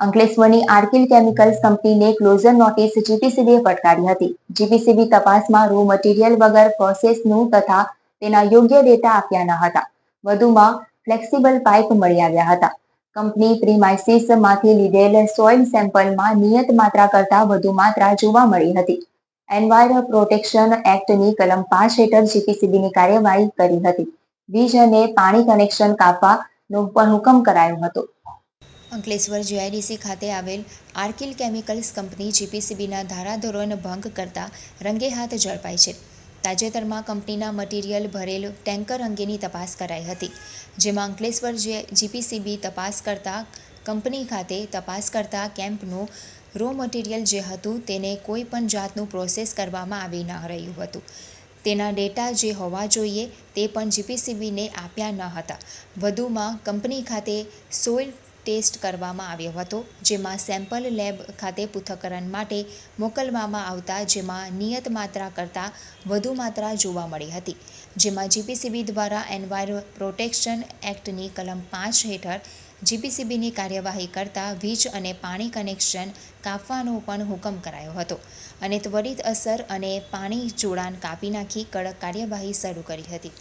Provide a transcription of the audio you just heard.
અંકલેશ્વરની આર્કિલ કેમિકલ્સ કંપનીને closure notice જીપીસીબીએ ફટકારી હતી. જીપીસીબી તપાસમાં રો મટીરિયલ વગર પ્રોસેસનું તથા તેના યોગ્ય ડેટા આપ્યા ન હતા. વધુમાં ફ્લેક્સિબલ પાઇપ મળી આવ્યા હતા. કંપની પ્રીમાઇસીસમાંથી લીધેલ સોઇલ સેમ્પલમાં નિયત માત્રા કરતાં વધુ માત્રા જોવા મળી હતી. એન્વાયર પ્રોટેક્શન એક્ટની કલમ પાંચ હેઠળ જીપીસીબીની કાર્યવાહી કરી હતી. વીજ અને પાણી કનેક્શન કાપવાનો પણ હુકમ કરાયો હતો. અંકલેશ્વર જીઆઈડીસી ખાતે આવેલ આર્કિલ કેમિકલ્સ કંપની જીપીસીબીના ધારાધોરણ ભંગ કરતા રંગે હાથ ઝડપાઈ છે. તાજેતરમાં કંપનીના મટીરીયલ ભરેલ ટેન્કર અંગેની તપાસ કરાઈ હતી, જેમાં અંકલેશ્વર જીપીસીબી તપાસ કરતા કંપની ખાતે તપાસ કરતા કેમ્પનું રો મટીરીયલ જે હતું તેને કોઈ પણ જાતનું પ્રોસેસ કરવામાં આવી ન રહ્યું હતું. તેના ડેટા જે હોવા જોઈએ તે પણ જીપીસીબીને આપ્યા ન હતા. વધુમાં કંપની ખાતે સોઇલ ટેસ્ટ કરવામાં આવ્યો હતો, જેમાં સેમ્પલ લેબ ખાતે પૃથ્થકરણ માટે મોકલવામાં આવતા, જેમાં નિયત માત્રા કરતાં વધુ માત્રા જોવા મળી હતી. જેમાં જીપીસીબી દ્વારા એન્વાયર પ્રોટેક્શન એક્ટની કલમ પાંચ હેઠળ જીપીસીબીની કાર્યવાહી કરતાં વીજ અને પાણી કનેક્શન કાપવાનો પણ હુકમ કરાયો હતો. અને ત્વરિત અસર અને પાણી જોડાણ કાપી નાખી કડક કાર્યવાહી શરૂ કરી હતી.